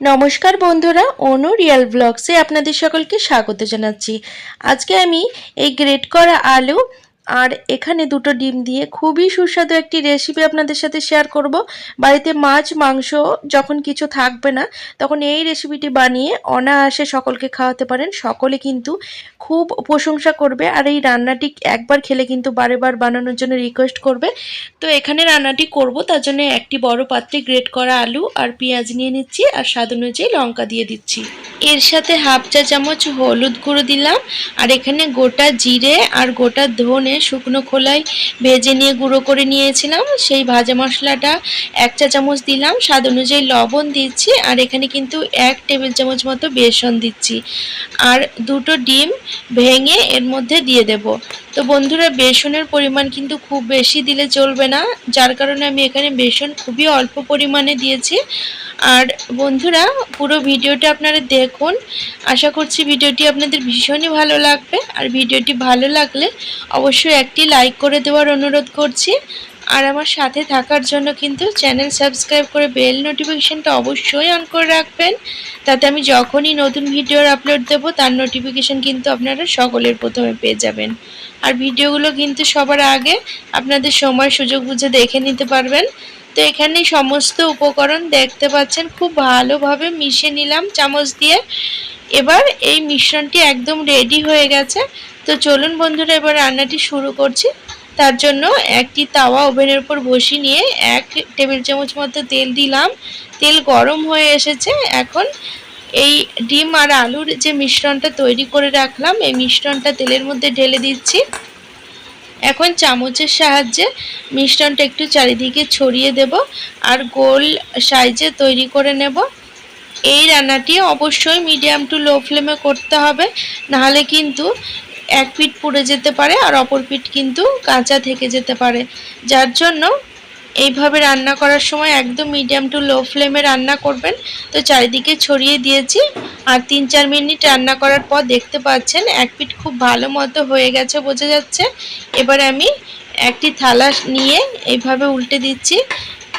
নমস্কার বন্ধুরা, অনু রিয়াল ব্লগসে আপনাদের সকলকে স্বাগত জানাচ্ছি। আজকে আমি এই গ্রেট করা আলু আর এখানে দুটো ডিম দিয়ে খুবই সুস্বাদু একটি রেসিপি আপনাদের সাথে শেয়ার করব। বাড়িতে মাছ, মাংস যখন কিছু থাকবে না, তখন এই রেসিপিটি বানিয়ে অনায়াসে সকলকে খাওয়াতে পারেন। সকলে কিন্তু খুব প্রশংসা করবে আর এই রান্নাটি একবার খেলে কিন্তু বারে বার বানানোর জন্য রিকোয়েস্ট করবে। তো এখানে রান্নাটি করব, তার জন্য একটি বড় পাত্রে গ্রেট করা আলু আর পেঁয়াজ নিয়ে নিচ্ছি আর স্বাদ অনুযায়ী লঙ্কা দিয়ে দিচ্ছি। এর সাথে হাফ চা চামচ হলুদ গুঁড়ো দিলাম আর এখানে গোটা জিরে আর গোটা ধনে শুকনো খোলায় ভেজে নিয়ে গুঁড়ো করে নিয়েছিলাম। সেই ভাজা মশলাটা এক চা চামচ দিলাম। স্বাদ অনুযায়ী লবণ দিচ্ছি আর এখানে কিন্তু এক টেবিল চামচ মতো বেসন দিচ্ছি। আর দুটো ডিম ভেঙে এর মধ্যে দিয়ে দেব। তো বন্ধুরা, বেসনের পরিমাণ কিন্তু খুব বেশি দিলে চলবে না। যার কারণে আমি এখানে বেসন খুবই অল্প পরিমাণে দিয়েছি। আর বন্ধুরা, পুরো ভিডিওটা আপনারা দেখুন। আশা করছি ভিডিওটি আপনাদের ভীষণই ভালো লাগবে। আর ভিডিওটি ভালো লাগলে অবশ্যই একটি লাইক করে দেওয়ার অনুরোধ করছি। আর আমার সাথে থাকার জন্য কিন্তু চ্যানেল সাবস্ক্রাইব করে বেল নোটিফিকেশানটা অবশ্যই অন করে রাখবেন। তাতে আমি যখনই নতুন ভিডিওর আপলোড দেবো, তার নোটিফিকেশান কিন্তু আপনারা সকলের প্রথমে পেয়ে যাবেন। আর ভিডিওগুলো কিন্তু সবার আগে আপনাদের সময় সুযোগ বুঝে দেখে নিতে পারবেন। তো এখানে সমস্ত উপকরণ দেখতে পাচ্ছেন। খুব ভালোভাবে মিশে নিলাম চামচ দিয়ে। এবার এই মিশ্রণটি একদম রেডি হয়ে গেছে। তো চলুন বন্ধুরা, এবার রান্নাটি শুরু করছি। তার জন্য একটি তাওয়া ওভেনের উপর বসিয়ে নিয়ে এক টেবিল চামচ মতো তেল দিলাম। তেল গরম হয়ে এসেছে। এখন এই ডিম আর আলুর যে মিশ্রণটা তৈরি করে রাখলাম, এই মিশ্রণটা তেলের মধ্যে ঢেলে দিচ্ছি। এখন চামচের সাহায্যে মিশ্রণটা একটু চারিদিকে ছড়িয়ে দেব আর গোল সাইজে তৈরি করে নেব। এই রান্নাটি অবশ্যই মিডিয়াম টু লো ফ্লেমে করতে হবে, নাহলে কিন্তু এক পিঠ পুড়ে যেতে পারে আর অপর পিঠ কিন্তু কাঁচা থেকে যেতে পারে। যার জন্য এইভাবে রান্না করার সময় একদম মিডিয়াম টু লো ফ্লেমে রান্না করবেন। তো চারিদিকে ছড়িয়ে দিয়েছি। আর তিন চার মিনিট রান্না করার পর দেখতে পাচ্ছেন, এক পিঠ খুব ভালো মতো হয়ে গেছে বোঝা যাচ্ছে। এবার আমি একটি থালা নিয়ে এইভাবে উল্টে দিচ্ছি।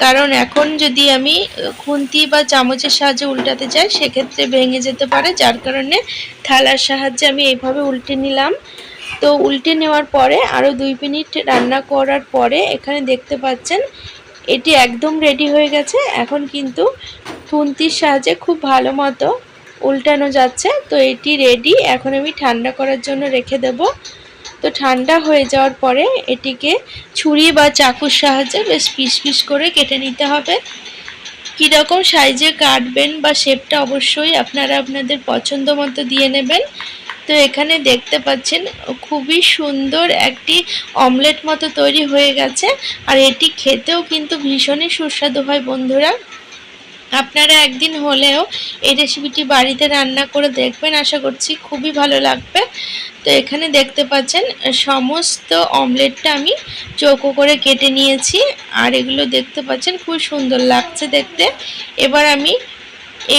কারণ এখন যদি আমি খুন্তি বা চামচের সাহায্যে উল্টাতে চাই, সেক্ষেত্রে ভেঙে যেতে পারে। যার কারণে থালার সাহায্যে আমি এইভাবে উল্টে নিলাম। তো উল্টে নেওয়ার পরে আরও দুই মিনিট রান্না করার পরে এখানে দেখতে পাচ্ছেন, এটি একদম রেডি হয়ে গেছে। এখন কিন্তু খুন্তির সাহায্যে খুব ভালো মতো উল্টানো যাচ্ছে। তো এটি রেডি এখন আমি ঠান্ডা করার জন্য রেখে দেব। তো ঠান্ডা হয়ে যাওয়ার পরে এটিকে ছুরি বা চাকুর সাহায্যে বেশ পিস পিস করে কেটে নিতে হবে। কীরকম সাইজে কাটবেন বা শেপটা অবশ্যই আপনারা আপনাদের পছন্দ মতো দিয়ে নেবেন। তো এখানে দেখতে পাচ্ছেন, খুবই সুন্দর একটি অমলেট মতো তৈরি হয়ে গেছে। আর এটি খেতেও কিন্তু ভীষণই সুস্বাদু হয় বন্ধুরা। আপনারা একদিন হলেও এই রেসিপিটি বাড়িতে রান্না করে দেখবেন, আশা করছি খুবই ভালো লাগবে। তো এখানে দেখতে পাচ্ছেন, সমস্ত অমলেটটা আমি চৌকো করে কেটে নিয়েছি। আর এগুলো দেখতে পাচ্ছেন, খুব সুন্দর লাগছে দেখতে। এবার আমি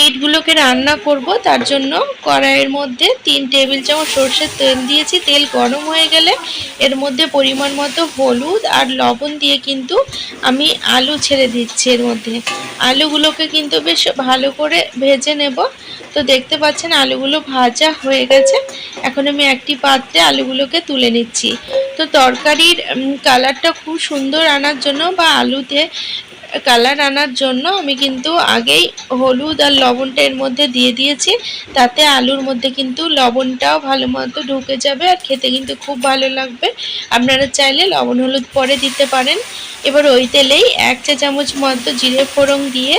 এইটগুলোকে রান্না করব, তার জন্য কড়াইয়ের মধ্যে তিন টেবিল চামচ সর্ষের তেল দিয়েছি। তেল গরম হয়ে গেলে এর মধ্যে পরিমাণ মতো হলুদ আর লবণ দিয়ে কিন্তু আমি আলু ছেড়ে দিচ্ছি এর মধ্যে। আলুগুলোকে কিন্তু বেশ ভালো করে ভেজে নেব। তো দেখতে পাচ্ছেন আলুগুলো ভাজা হয়ে গেছে। এখন আমি একটি পাত্রে আলুগুলোকে তুলে নিচ্ছি। তো তরকারির কালারটা খুব সুন্দর আনার জন্য বা আলুতে কালার আনার জন্য আমি কিন্তু আগেই হলুদ আর লবণটা এর মধ্যে দিয়ে দিয়েছি। তাতে আলুর মধ্যে কিন্তু লবণটাও ভালো মতো ঢুকে যাবে আর খেতে কিন্তু খুব ভালো লাগবে। আপনারা চাইলে লবণ হলুদ পরে দিতে পারেন। এবার ওই তেলেই এক চা চামচ মতো জিরে ফোড়ন দিয়ে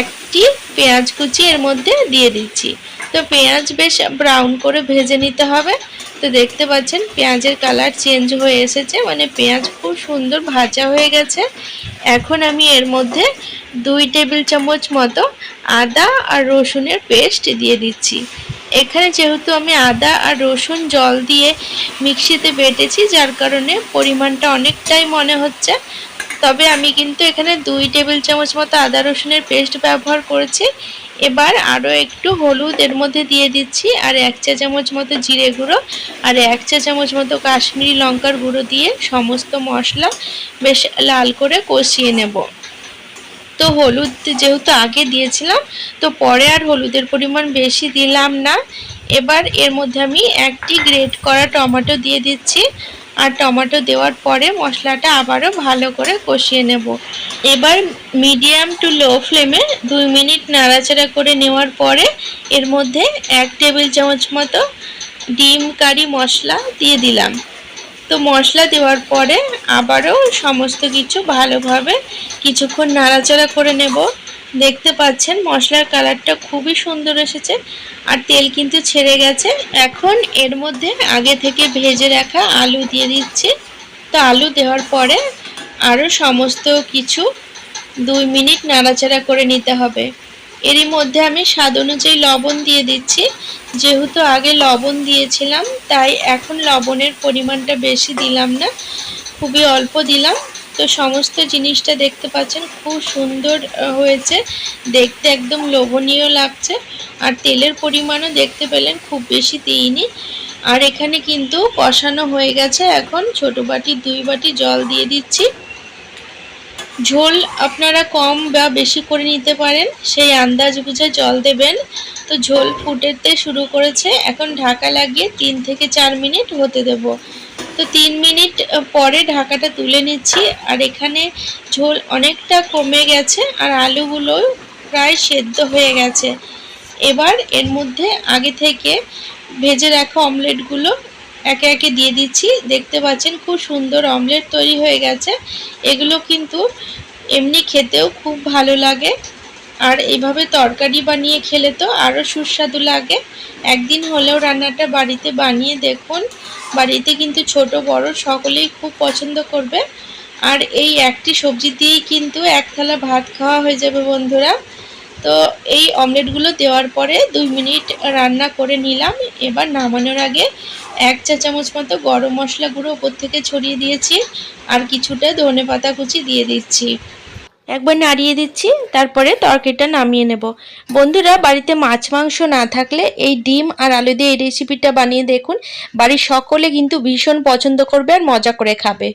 একটি পেঁয়াজ কুচি এর মধ্যে দিয়ে দিচ্ছি। তো পেঁয়াজ বেশ ব্রাউন করে ভেজে নিতে হবে। তো দেখতে পাচ্ছেন পেঁয়াজের কালার চেঞ্জ হয়ে এসেছে। মানে পেঁয়াজ খুব সুন্দর ভাজা হয়ে গেছে। এখন আমি এর মধ্যে দুই টেবিল চামচ মতো আদা আর রসুনের পেস্ট দিয়ে দিচ্ছি। এখানে যেহেতু আমি আদা আর রসুন জল দিয়ে মিক্সিতে বেটেছি, যার কারণে পরিমাণটা অনেকটাই মনে হচ্ছে। তবে আমি কিন্তু এখানে দুই টেবিল চামচ মতো আদা রসুনের পেস্ট ব্যবহার করেছি। এবার আরও একটু হলুদ এর মধ্যে দিয়ে দিচ্ছি, আর এক চা চামচ মতো জিরে গুঁড়ো, আর এক চা চামচ মতো কাশ্মীরি লঙ্কার গুঁড়ো দিয়ে সমস্ত মশলা বেশ লাল করে কষিয়ে নেব। তো হলুদ যেহেতু আগে দিয়েছিলাম, তো পরে আর হলুদের পরিমাণ বেশি দিলাম না। এবার এর মধ্যে আমি একটি গ্রেট করা টমেটো দিয়ে দিচ্ছি। আর টমেটো দেওয়ার পরে মশলাটা আবারও ভালো করে কষিয়ে নেব। এবার মিডিয়াম টু লো ফ্লেমে দুই মিনিট নাড়াচাড়া করে নেওয়ার পরে এর মধ্যে এক টেবিল চামচ মতো ডিম কারি মশলা দিয়ে দিলাম। তো মশলা দেওয়ার পরে আবারও সমস্ত কিছু ভালোভাবে কিছুক্ষণ নাড়াচাড়া করে নেব। দেখতে পাচ্ছেন, মশলার কালারটা খুবই সুন্দর এসেছে আর তেল কিন্তু ছেড়ে গেছে। এখন এর মধ্যে আগে থেকে ভেজে রাখা আলু দিয়ে দিচ্ছি। তো আলু দেওয়ার পরে আরও সমস্ত কিছু দুই মিনিট নাড়াচাড়া করে নিতে হবে। এরই মধ্যে আমি স্বাদ অনুযায়ী লবণ দিয়ে দিচ্ছি। যেহেতু আগে লবণ দিয়েছিলাম, তাই এখন লবণের পরিমাণটা বেশি দিলাম না, খুবই অল্প দিলাম। তো সমস্ত জিনিসটা দেখতে পাচ্ছেন, খুব সুন্দর হয়েছে। দেখতে একদম লোভনীয় লাগছে। আর তেলের পরিমাণও দেখতে পেলেন, খুব বেশি দিইনি। আর এখানে কিন্তু কষানো হয়ে গেছে এখন। ছোট বাটি দুই বাটি জল দিয়ে দিচ্ছি। ঝোল আপনারা কম বা বেশি করে নিতে পারেন। সেই আন্দাজ বুঝে জল দেবেন। তো ঝোল ফুটেতে শুরু করেছে। এখন ঢাকা লাগিয়ে তিন থেকে চার মিনিট হতে দেব। তো তিন মিনিট পরে ঢাকাটা তুলে নিচ্ছি। আর এখানে ঝোল অনেকটা কমে গেছে আর আলুগুলো প্রায় সেদ্ধ হয়ে গেছে। এবার এর মধ্যে আগে থেকে ভেজে রাখা অমলেটগুলো একে একে দিয়ে দিচ্ছি। দেখতে পাচ্ছেন খুব সুন্দর অমলেট তৈরি হয়ে গেছে। এগুলো কিন্তু এমনি খেতেও খুব ভালো লাগে। আর এইভাবে তরকারি বানিয়ে খেলে তো আরও সুস্বাদু লাগে। একদিন হলেও রান্নাটা বাড়িতে বানিয়ে দেখুন। বাড়িতে কিন্তু ছোট, বড় সকলেই খুব পছন্দ করবে। আর এই একটি সবজি দিয়েই কিন্তু এক থালা ভাত খাওয়া হয়ে যাবে বন্ধুরা। তো এই অমলেটগুলো দেওয়ার পরে দুই মিনিট রান্না করে নিলাম। এবার নামানোর আগে এক চা চামচ মতো গরম মশলা গুঁড়ো ওপর থেকে ছড়িয়ে দিয়েছি আর কিছুটা ধনে পাতা কুচি দিয়ে দিচ্ছি। একবার নাড়িয়ে দিচ্ছি, তারপরে তরকারিটা নামিয়ে নেব। বন্ধুরা, বাড়িতে মাছ মাংস না থাকলে এই ডিম আর আলু দিয়ে এই রেসিপিটা বানিয়ে দেখুন। বাড়ির সকলে কিন্তু ভীষণ পছন্দ করবে আর মজা করে খাবে।